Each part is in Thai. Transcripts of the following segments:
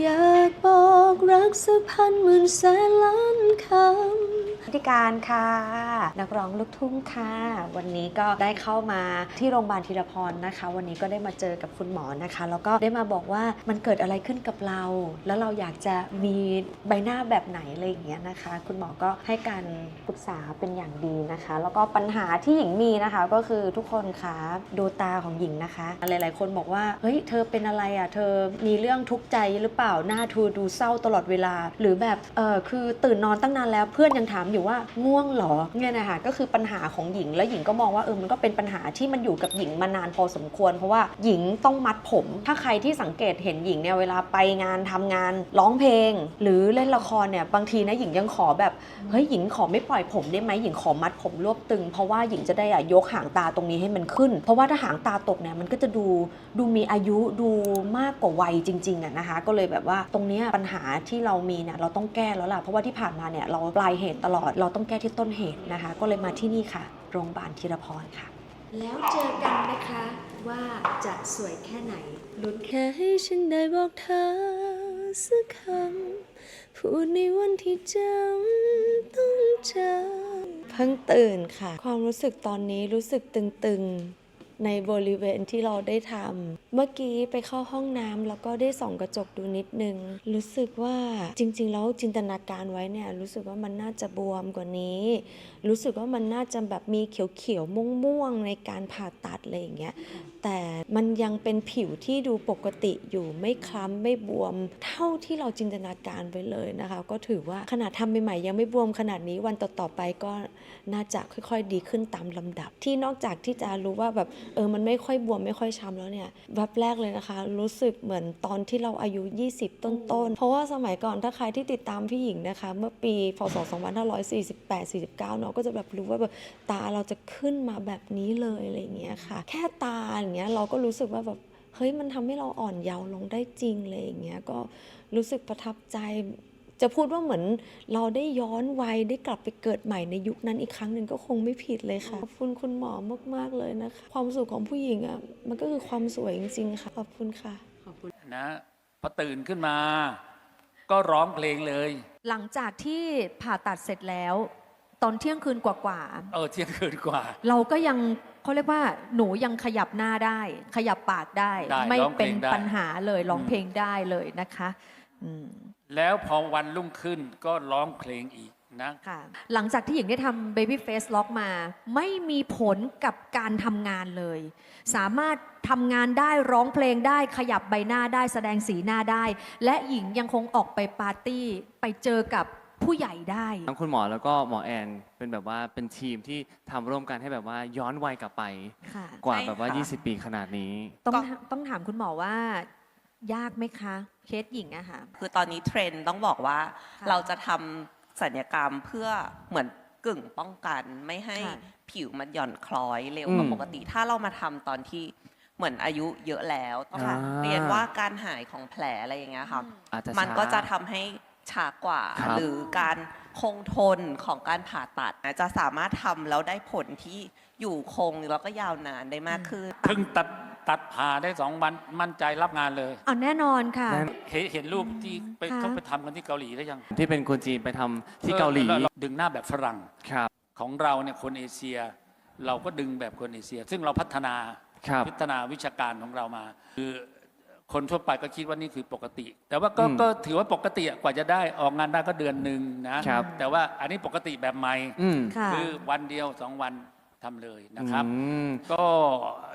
อยากบอกรักสักพันหมื่นแสนล้านคำ ธีการค่ะ นักร้องลูกทุ่งค่ะ วันนี้ก็ได้เข้ามาที่โรงพยาบาลธีรพรนะคะ วันนี้ก็ได้มาเจอกับคุณหมอนะคะ แล้วก็ได้มาบอกว่ามันเกิดอะไรขึ้นกับเรา แล้วเราอยากจะมีใบหน้าแบบไหนอะไรอย่างเงี้ยนะคะ คุณหมอก็ให้การปรึกษาเป็นอย่างดีนะคะ แล้วก็ปัญหาที่หญิงมีนะคะ ก็คือทุกคนคะดูตาของหญิงนะคะ หลาย ๆ คนบอกว่าเฮ้ยเธอเป็นอะไรอะเธอมีเรื่องทุกข์ใจหรือเปล่าหน้าเธอดูเศร้าตลอดเวลา หรือแบบเออคือตื่นนอนตั้งนานแล้วเพื่อนยังถามอยู่ว่าง่วงเหรอเนี่ยนะคะก็คือปัญหาของหญิงแล้วหญิงก็มองว่าเออมันก็เป็นปัญหาที่มันอยู่กับหญิงมานานพอสมควร เพราะว่าหญิงต้องมัดผม ถ้าใครที่สังเกตเห็นหญิงเนี่ยเวลาไปงานทำงานร้องเพลง หรือเล่นละครเนี่ยบางทีนะหญิงยังขอแบบเฮ้ยหญิงขอไม่ปล่อยผมได้ไหมหญิงขอมัดผมรวบตึง เพราะว่าหญิงจะได้อะยกหางตาตรงนี้ให้มันขึ้น เพราะว่าถ้าหางตาตกเนี่ยมันก็จะดูดูมีอายุดูมากกว่าวัยจริงๆอะนะคะ ก็เลยแบบว่าตรงนี้ปัญหาที่เรามีเนี่ยเราต้องแก้แล้วล่ะเพราะว่าที่ผ่านมาเนี่ยเราปลายเหตุตลอดเราต้องแก้ที่ต้นเหตุนะคะ ก็เลยมาที่นี่ค่ะ โรงพยาบาลธีรพรค่ะ แล้วเจอกันนะคะว่าจะสวยแค่ไหนลุ้นแค่ให้ฉันได้บอกเธอสักคำพูดในวันที่จำต้องจำเพิ่งตื่นค่ะ ความรู้สึกตอนนี้รู้สึกตึงๆ ในบริเวณที่เราได้ทำเมื่อกี้ไปเข้าห้องน้ำแล้วก็ได้ส่องกระจกดูนิดนึง รู้สึกว่าจริง ๆ แล้วจินตนาการไว้เนี่ยรู้สึกว่ามันน่าจะบวมกว่านี้ รู้สึกว่ามันน่าจะแบบมีเขียวๆม่วงๆในการผ่าตัดอะไรอย่างเงี้ยแต่มันยังเป็นผิวที่ดูปกติอยู่ไม่คล้ำไม่บวม เท่าที่เราจินตนาการไปเลยนะคะ ก็ถือว่าขนาดทำใหม่ๆยังไม่บวมขนาดนี้วันต่อๆไปก็น่าจะค่อยๆ ดีขึ้นตามลำดับ ที่นอกจากที่จะรู้ว่าแบบเออมันไม่ค่อยบวมไม่ค่อยช้ำแล้วเนี่ยแวบแรกเลยนะคะ รู้สึกเหมือนตอนที่เราอายุ 20 ต้นๆ เพราะว่าสมัยก่อนถ้าใครที่ติดตามพี่หญิงนะคะ เมื่อปีพศ 2548-49เนาะก็จะแบบรู้ว่าแบบตาเราจะขึ้นมาแบบนี้เลยอะไรอย่างเงี้ยค่ะ แค่ตาอย่างเงี้ยเราก็รู้สึกว่าแบบเฮ้ยมันทำให้เราอ่อนเยาว์ลงได้จริงเลยอย่างเงี้ยก็รู้สึกประทับใจ จะพูดว่าเหมือนเราได้ย้อนวัยได้กลับไปเกิดใหม่ในยุคนั้นอีกครั้งหนึ่งก็คงไม่ผิดเลยค่ะ ขอบคุณคุณหมอมาก ๆ เลยนะคะ ความสุขของผู้หญิงอะมันก็คือความสวยจริง ๆ ค่ะ ขอบคุณค่ะนะพอตื่นขึ้นมา ก็ร้องเพลงเลย หลังจากที่ผ่าตัดเสร็จแล้ว ตอนเที่ยงคืนกว่าเออเที่ยงคืนกว่า ๆเราก็ยังเขาเรียกว่าหนูยังขยับหน้าได้ ขยับปากได้ได้ไม่ร้องเพลงเป็นได้ปัญหาเลยร้องอืมเพลงได้เลยนะคะ อืม แล้วพอวันรุ่งขึ้นก็ร้องเพลงอีกนะค่ะหลังจากที่หญิงได้ทำ Baby Face Lock มา ไม่มีผลกับการทำงานเลย สามารถทำงานได้ร้องเพลงได้ขยับใบหน้าได้แสดงสีหน้าได้ และหญิงยังคงออกไปปาร์ตี้ไปเจอกับผู้ใหญ่ได้ ทั้งคุณหมอแล้วก็หมอแอนเป็นแบบว่าเป็นทีมที่ทำร่วมกันให้แบบว่าย้อนวัยกลับไป ค่ะ กว่าใช่แบบว่าค่ะ 20 ปีขนาดนี้ ต้องก็ต้องถามคุณหมอว่า ยากไหมคะ เคสหญิงอะค่ะ คือตอนนี้เทรนด์ต้องบอกว่าค่ะเราจะทำสัญญกรรมเพื่อเหมือนกึ่งป้องกัน ไม่ให้ค่ะ ผิวมันหย่อนคล้อยเร็วกว่าอืมปกติ ถ้าเรามาทำตอนที่เหมือนอายุเยอะแล้วต้องอ่าเรียนว่าการหายของแผลอะไรอย่างเงี้ยค่ะ อาจจะมันช้าก็จะทำให้ช้ากว่า ครับ หรือการคงทนของการผ่าตัดนะจะสามารถทำแล้วได้ผลที่อยู่คงแล้วก็ยาวนานได้มากขึ้น เพิ่งตัด ตัดผ่าได้สองวันมั่นใจรับงานเลยเอาแน่นอนค่ะแน่เห็นเห็นรูปที่ไปค่ะ เขาไปทำกันที่เกาหลีแล้วยังที่เป็นคนจีนไปทำที่เกาหลีออรดึงหน้าแบบฝรั่งครับ ของเราเนี่ยคนเอเชีย เราก็ดึงแบบคนเอเชีย ซึ่งเราพัฒนาครับ พัฒนาวิชาการของเรามา คือคนทั่วไปก็คิดว่านี่คือปกติ แต่ว่าก็อืมก็ถือว่าปกติอะกว่าจะได้ออกงานได้ก็เดือนหนึ่งนะครับ แต่ว่าอันนี้ปกติแบบใหม่ อืม ค่ะ คือวันเดียวสองวัน ทำเลยนะครับ อืม ก็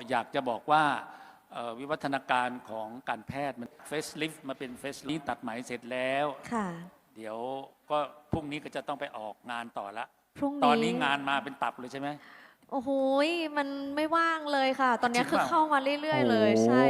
อยากจะบอกว่าเอ่อวิวัฒนาการของการแพทย์มันเฟสลิฟมาเป็นเฟสลิฟตัดไหมเสร็จแล้ว ค่ะ เดี๋ยวก็พรุ่งนี้ก็จะต้องไปออกงานต่อละ พรุ่งนี้ตอนนี้งานมาเป็นตับเลยใช่ไหม โอ้โหยมันไม่ว่างเลยค่ะ ตอนนี้จริงคือเปล่า เข้ามาเรื่อย ๆ เลย โอ้ ใช่